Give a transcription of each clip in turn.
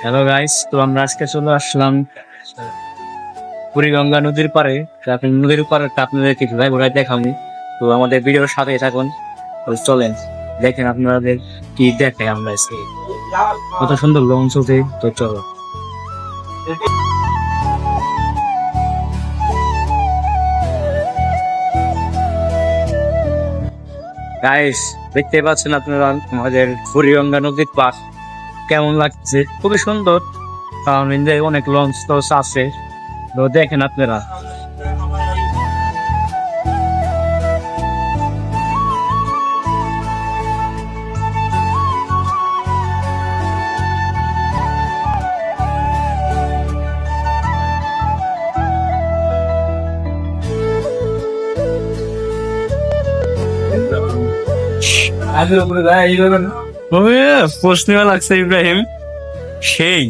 Hello guys তো আমরা আজকে চলে আসলাম বুড়িগঙ্গা নদীর পারে নদীর পারে আপনাদেরকে ঘুরাই ঘুরাই দেখাবো। তো আমাদের ভিডিওর সাথে থাকুন। চলেন, দেখেন আপনাদের কি দেখে আমরা আজকে। কত সুন্দর লঞ্চ উঠে তো চলো। গাইস দেখতে পাচ্ছেন আপনারা আমাদের বুড়িগঙ্গা নদীর পাশ কেমন লাগছে? খুবই সুন্দর। কারণ অনেক লঞ্চ টঞ্চ আছে। তো দেখেন আপনারা। প্রশ্ন লাগছে ইব্রাহিম। সেই।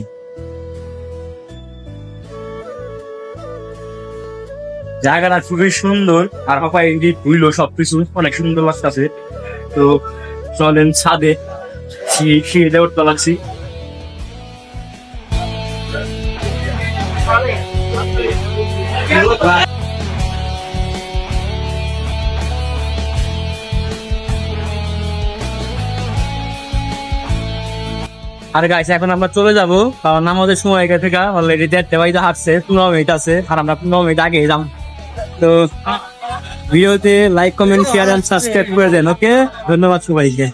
জায়গাটা খুবই সুন্দর, আর পাপা এদিক বুঝলো সবকিছু অনেক সুন্দর লাগতেছে। তো চলেন ছাদে সিঁড়িতে উঠতে লাগছি। আর গাইছে এখন আমরা চলে যাব, কারণ আমাদের সময় এখান থেকে অলরেডি দেড়টা বাড়িতে হাঁটছে, পনেরো মিনিট আছে, আর আমরা পনেরো মিনিট আগে যাম তো, ভিডিওতে like comment share and subscribe করে দেন ওকে ধন্যবাদ সবাইকে।